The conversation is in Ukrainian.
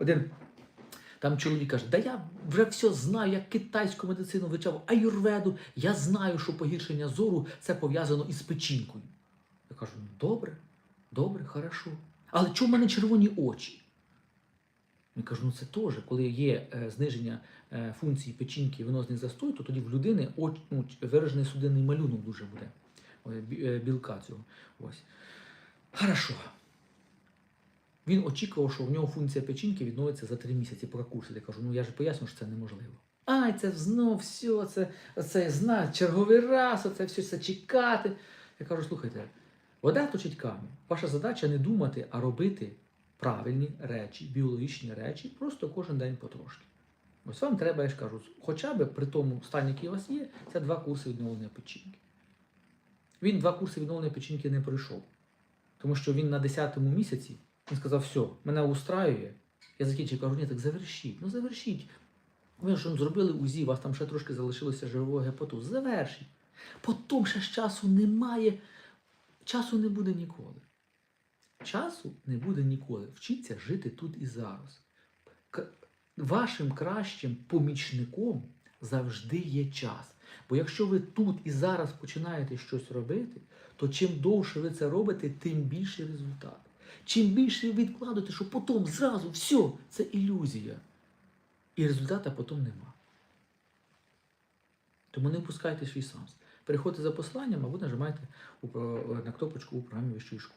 Один там чоловік каже, да я вже все знаю, я китайську медицину вивчав, аюрведу, я знаю, що погіршення зору це пов'язано із печінкою. Я кажу, ну добре, добре, хорошо. Але чому в мене червоні очі? Я кажу, ну це теж, коли є е, зниження е, функції печінки і венозний застой, то тоді в людини оч, ну, виражений судинний малюнок дуже буде. Ой, е, білка цього. Ось. Хорошо. Він очікував, що в нього функція печінки відновиться за три місяці по курсу. Я кажу, ну я ж поясню, що це неможливо. Ай, це знов все, це, це знаю, черговий раз, оце все це чекати. Я кажу, слухайте, вода точить камінь. Ваша задача не думати, а робити правильні речі, біологічні речі, просто кожен день потрошки. Ось вам треба, я ж кажу, хоча б при тому стані, який у вас є, це два курси відновлення печінки. Він два курси відновлення печінки не пройшов. Тому що він на 10-му місяці він сказав, все, мене устраює. Я закінчив, кажу, ні, так завершіть. Ну завершіть. Ви ж зробили УЗІ, у вас там ще трошки залишилося живого гепату. Завершіть. Потім ще ж часу немає. Часу не буде ніколи. Часу не буде ніколи. Вчіться жити тут і зараз. Вашим кращим помічником завжди є час. Бо якщо ви тут і зараз починаєте щось робити, то чим довше ви це робите, тим більший результат. Чим більше ви відкладете, що потім зразу все, це ілюзія. І результата потім нема. Тому не впускайте свій сам. Переходьте за посланням, або нажимайте у на кнопочку у програмі вищої школи.